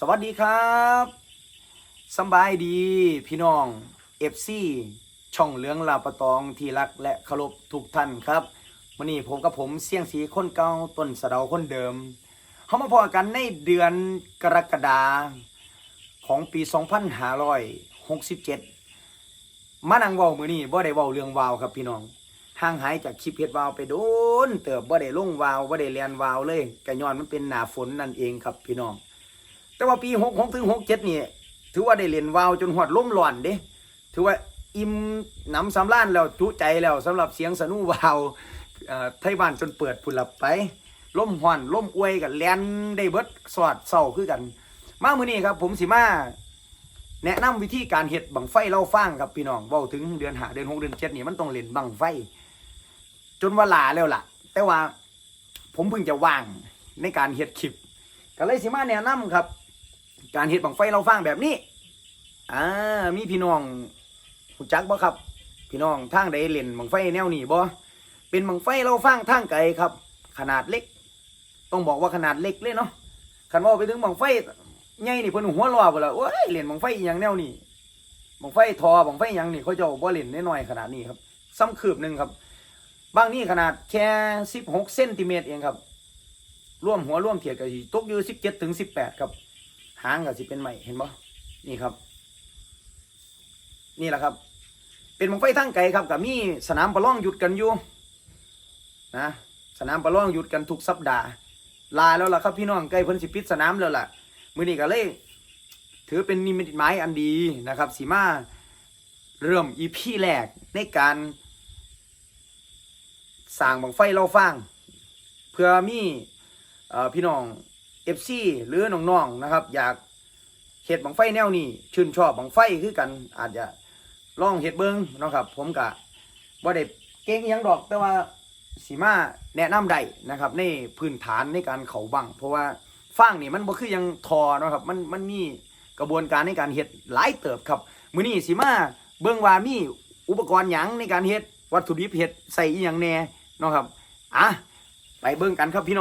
สวัสดีครับสบายดีพี่น้องเอฟซีช่องเหลืองลาปะตองที่รักและเคารพทุกท่านครับวันนี้ผมกับผมเสี่ยงสีคนเก่าต้นสะเดาคนเดิมเขามาพอกันในเดือนกรกฎาของปี 2567 มานังว้ามือนี้บ่ได้ว้าเรื่องวาวครับพี่น้องห่างหายจากคลิปเฮ็ดวาวไปโดน เติบบ่ได้ลงวาวบ่ได้เรียนวาวเลยกะย้อนมันเป็นหนาฝนนั่นเองครับพี่น้อง แต่ว่าปีหกหกถึงหกเจ็ดนี่ถือว่าได้เรียนวาวจนหอดล้มหล่อนเด้ถือว่าอิ่มหนำสำล้านแล้วจุใจแล้วสำหรับเสียงสนุวาวไทยบ้านจนเปิดผุนหลับไปล่มห่อนล่มอวยกันแลนได้เบิดสวัดเศร้าคือกัน มามื้อนี้ครับ ผมสิมาแนะนำวิธีการเฮ็ดบังไฟเล่าฟังครับพี่น้องเว้าถึงเดือนหาเดือนหกเดือนเจ็ดนี่มันต้องเล่นบังไฟ จนว่าลาแล้วล่ะ แต่ว่าผมเพิ่งจะว่างในการเฮ็ดคลิปก็เลยสิมาแนะนำครับ การเฮ็ดบังไฟเราฟังแบบนี้ อ่า มีพี่น้องรู้จักบ่ครับ พี่น้องทางใดเล่นบังไฟแนวนี้บ่ เป็นบังไฟเราฟังทางไกลครับ ขนาดเล็ก ต้องบอกว่าขนาดเล็กเลยเนาะคันว่าไปถึงบังไฟใหญ่นี่เพิ่นหัวล้อบ่ล่ะโอ้ยเล่นบังไฟอีหยังแนวนี้บังไฟทอบังไฟหยังนี่เขาเจ้าบ่เล่นน้อยๆขนาดนี้ครับ ซ้ำคืบหนึ่งครับ บางนี่ขนาดแค่16เซนติเมตรเองครับ ร่วมหัวร่วมเทียดก็สิตกอยู่สิบเจ็ดถึงสิบแปดครับ หางก็สิเป็นใหม่เห็นบ่นี่ครับ นี่แหละครับ เป็นบังไฟทั้งไกลครับกับมีสนามประลองหยุดกันอยู่นะสนามประลองหยุดกันทุกสัปดาห์ ลาแล้วล่ะครับพี่น้องใกล้เพิ่นสิปิดสนามแล้วล่ะมื้อนี้ก็เลยถือเป็นนิมิตหมายอันดีนะครับสีมาเริ่มอีพีแรกในการสร้างบังไฟเล่าฟังเพื่อมีเอ่อพี่น้อง เอฟซีหรือน้องๆนะครับ อยากเห็ดบังไฟแนวนี้ ชื่นชอบบังไฟคือกัน อาจจะลองเห็ดเบิ้งเนาะครับ ผมกะว่ได้เก่งอิหยังดอก แต่ว่าสีมาแนะนำได้นะครับ ในพื้นฐานในการเขาบัง เพราะว่าฟางนี่มันบ่คือหยังทอเนาะครับ มันมันมีกระบวนการในการเฮ็ดหลายเติบครับมื้อนี้สีมาเบิ่งว่ามีอุปกรณ์หยังในการเฮ็ดวัตถุดิบเฮ็ดใส่อีหยังแหน่เนาะครับอะไปเบิ่งกันครับพี่น้อง